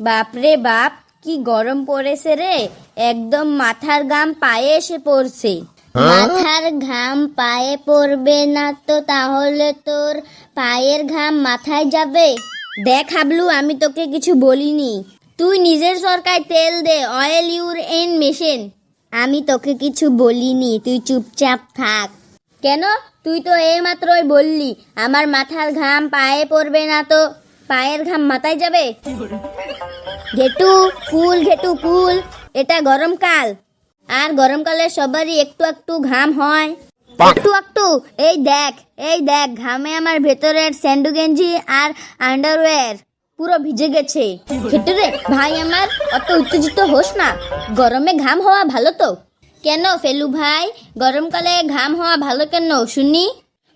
বাপরে বাপ কি গরম পড়েছে রে। একদম মাথার ঘাম পায়ে এসে পড়ছে। মাথার ঘাম পায়ে পড়বে না তো তাহলে তোর পায়ের ঘাম মাথায় যাবে? দেখ হাবলু আমি তোকে কিছু বলিনি। তুই নিজের সরকায় তেল দে অয়েল ইউর এন মেশিন আমি তোকে কিছু বলিনি তুই চুপচাপ থাক। কেন? তুই তো এইমাত্রই বললি আমার মাথার ঘাম পায়ে পড়বে না তো। পায়ের ঘাম মাথায় যাবে? ঘেটু কুল ঘেটু কুল এটা গরমকাল আর গরমকালে সবারই একটু একটু ঘাম হয়। একটু একটু এই দেখ এই দেখ ঘামে আমার ভেতরের স্যান্ডু গেঞ্জি আর আন্ডারওয়্যার পুরো ভিজে গেছে। ঘেটু রে ভাই আমার অত উত্তেজিত হোস না। গরমে ঘাম হওয়া ভালো তো। কেন ফেলু ভাই গরমকালে ঘাম হওয়া ভালো কেন শুনি?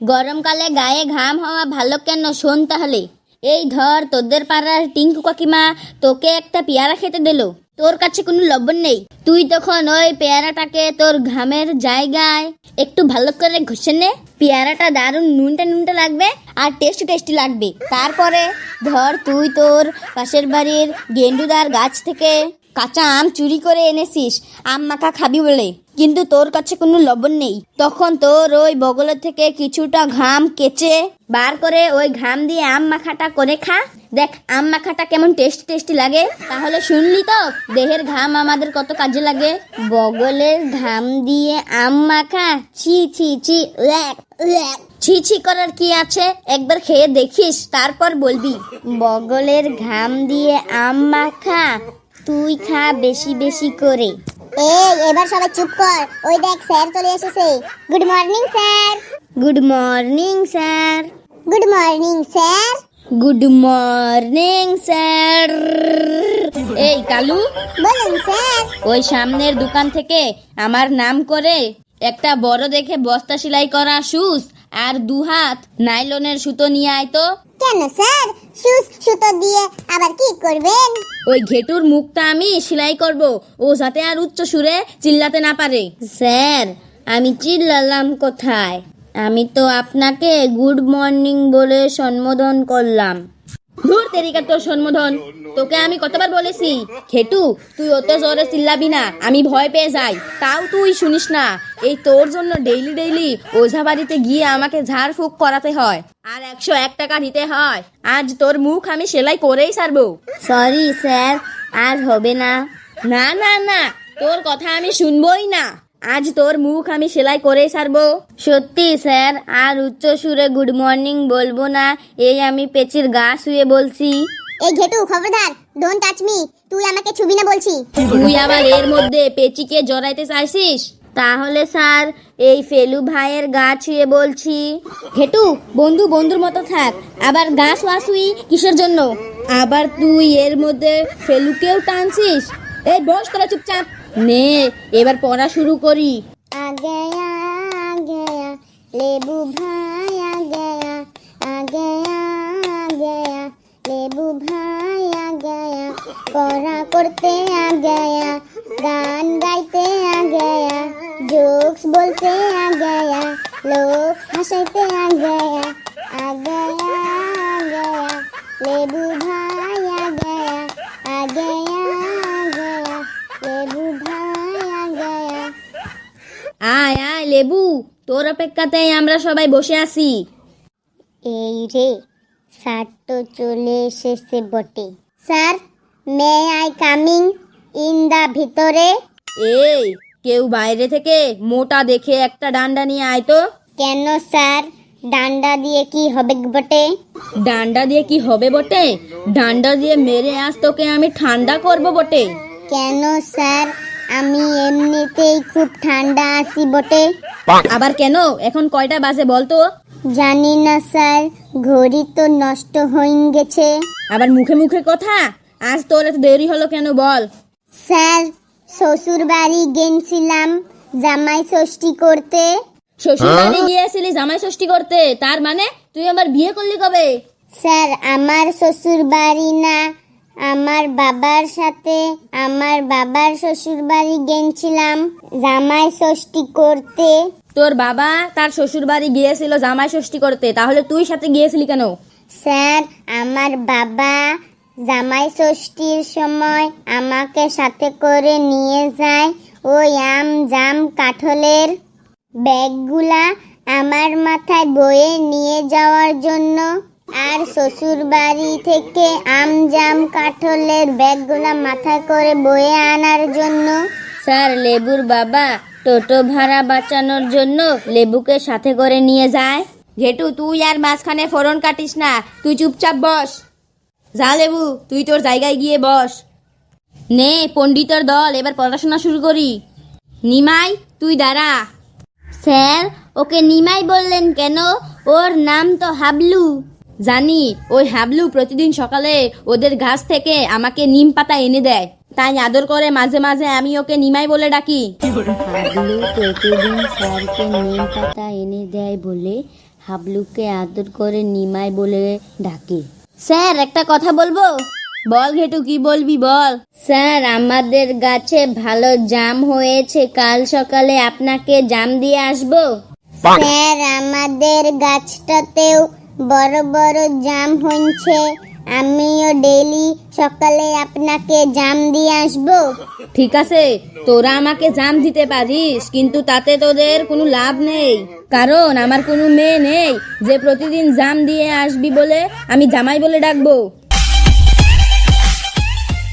গরমকালে গায়ে ঘাম হওয়া ভালো কেন শোন তাহলে। এই ধর, তোদের পাড়ার টিঙ্কু কাকিমা তোকে একটা পেয়ারা খেতে দিল। তোর কাছে কোনো লবণ নেই। তুই তখন ওই পেয়ারাটাকে তোর ঘামের জায়গায় একটু ভালো করে ঘষে নে। পেয়ারাটা দারুণ নুনটা নুনটা লাগবে আর টেস্টি টেস্টি লাগবে। তারপরে ধর, তুই তোর পাশের বাড়ির গেন্ডুদার গাছ থেকে কাঁচা আম চুরি করে এনেছিস। আম মাখা খাবি বলে। কিন্তু তোর কাছে কোনো লবণ নেই। তখন তোর ওই বগলের থেকে কিছুটা ঘাম কেচে বার করে ওই ঘাম দিয়ে আম মাখাটা করে খা। দেখ, আম মাখাটা কেমন টেস্টি টেস্টি লাগে। তাহলে শুনলি তো, দেহের ঘাম আমাদের কত কাজে লাগে। বগলের ঘাম দিয়ে আম মাখা, ছি ছি ছি। ছি ছি করার কি আছে? একবার খেয়ে দেখিস, তারপর বলবি। বগলের ঘাম দিয়ে আম মাখা, তুই খা বেশি বেশি করে। এই এবার সবাই চুপ কর। ওই দেখ স্যার চলে এসেছে। Good morning sir. Good morning sir good morning sir. Good morning sir এই কালু। বলুন স্যার। ওই সামনের দোকান থেকে আমার নাম করে একটা বড় দেখে বস্তা সেলাই করা শুজ আর দু হাত নাইলনের সুতো নিয়ে আয় তো। কেন, স্যার? সুস সুতো দিয়ে আবার কি করবেন? ওই ঘেটুর মুখটা আমি সেলাই করব। ও যাতে আর উচ্চ সুরে চিল্লাতে না পারে। স্যার, আমি চিল্লালাম কোথায়? আমি তো আপনাকে গুড মর্নিং বলে সম্বোধন করলাম। ধুর তেরিকা তোর সম্বোধন তোকে আমি কতবার বলেছি খেটু তুই অত জোরে চিল্লাবি না আমি ভয় পেয়ে যাই। তাও তুই শুনিস না এই তোর জন্য ডেইলি ডেইলি ওঝা বাড়িতে গিয়ে আমাকে ঝাড় ঝাড়ফুঁক করাতে হয় আর একশো এক টাকা দিতে হয়। আজ তোর মুখ আমি সেলাই করেই ছাড়বো সরি স্যার আর হবে না। না না না তোর কথা আমি শুনবই না। আজ তোর মুখ আমি সেলাই করেই সারবো। সত্যি স্যার আর উচ্চ সুরে গুড মর্নিং বলব না এই আমি পেচির গা শুয়ে বলছি। এই ঘেটু খবরদার ডোন্ট টাচ মি তুই আমাকে ছুবি না বলছি। তুই আবার এর মধ্যে পেচিকে জড়াইতে চাইছিস? তাহলে স্যার এই ফেলু ভাইয়ের গা ছুঁয়ে বলছি। হেটু বন্ধু বন্ধুর মতো থাক আবার গা শুয়াশুই কিসের জন্য? আবার তুই এর মধ্যে ফেলুকেও টানছিস? এই বস তোরা চুপচাপ। নে, এবার পড়া শুরু করি। আ গয়া লেবু ভাই আ গয়া আ গয়া লেবু ভাই আ গয়া পড়া করতে আ গয়া গান গাইতে আ গয়া জোকস বলতে আ গয়া লোক হাসাইতে আ গয়া লেবু তোর অপেক্ষাতেই আমরা সবাই বসে আছি। এই রে স্যার তো চলে এসেছে বটে। Sir may I coming in the ভিতরে? এই কেউ বাইরে থেকে মোটা দেখে একটা ডান্ডা নিয়ে আয় তো। কেন স্যার? ডান্ডা দিয়ে কি হবে বটে? ডান্ডা দিয়ে কি হবে বটে? ডান্ডা দিয়ে মেরে আজ তোকে আমি ঠান্ডা করব বটে। কেন স্যার? আমি এমনিতেই খুব ঠান্ডা আছি বটে। আবার কেন? এখন কয়টা বাজে বলতো? জানি না স্যার। ঘড়ি তো নষ্ট হয়ে গেছে। আবার মুখে মুখে কথা? আজ তোর এত দেরি হলো কেন বল? স্যার শ্বশুর বাড়ি গেছিলাম জামাই ষষ্ঠী করতে। শ্বশুর বাড়ি গিয়েছিলি জামাই ষষ্ঠী করতে? তার মানে তুই আবার বিয়ে করলি কবে? স্যার আমার শ্বশুর বাড়ি না আমার বাবার সাথে আমার বাবার শ্বশুর বাড়ি গেছিলাম জামাই ষষ্ঠী করতে। তোর বাবা তার শ্বশুর বাড়ি গিয়েছিল জামাই ষষ্ঠী করতে তাহলে তুই সাথে গিয়েছিলি কেন? স্যার আমার বাবা জামাই ষষ্ঠীর সময় আমাকে সাথে করে নিয়ে যায় ওই আম জাম কাঠলের ব্যাগগুলা আমার মাথায় বয়ে নিয়ে যাওয়ার জন্য। আর শ্বশুর বাড়ি থেকে আম জাম কাঠলের ব্যাগগুলা মাথায় করে বয়ে আনার জন্য। স্যার লেবুর বাবা টোটো ভাড়া বাঁচানোর জন্য লেবুকে সাথে করে নিয়ে যায়। ঘেটু তুই আর মাঝখানে ফোরন কাটিস না তুই চুপচাপ বস। যা লেবু তুই তোর জায়গায় গিয়ে বস। নে পণ্ডিতর দল এবার পড়াশোনা শুরু করি। নিমাই তুই দাঁড়া। স্যার ওকে নিমাই বললেন কেন? ওর নাম তো হাবলু। জানি ওই হাবলু প্রতিদিন সকালে ওদের গাছ থেকে আমাকে নিম পাতা এনে দেয়। তাই আদর করে মাঝে মাঝে আমি ওকে নিমাই বলে ডাকি। হাবলু প্রতিদিন স্যারকে নিম পাতা এনে দেয় বলে হাবলুকে আদর করে নিমাই বলে ডাকে। স্যার একটা কথা বলব? বল ঘেটু কি বলবি বল? স্যার আমাদের গাছে ভালো জাম হয়েছে কাল সকালে আপনাকে জাম দিয়ে আসব। স্যার আমাদের গাছটাতেও বড় বড় জাম হচ্ছে আমিও ডেলি সকালে আপনাকে জাম দিয়ে আসব। ঠিক আছে, তোরা আমাকে জাম দিতে পারিস, কিন্তু তাতে তোদের কোনো লাভ নেই। কারণ আমার কোনো মেয়ে নেই যে প্রতিদিন জাম দিয়ে আসবি বলে আমি জামাই বলে ডাকবো।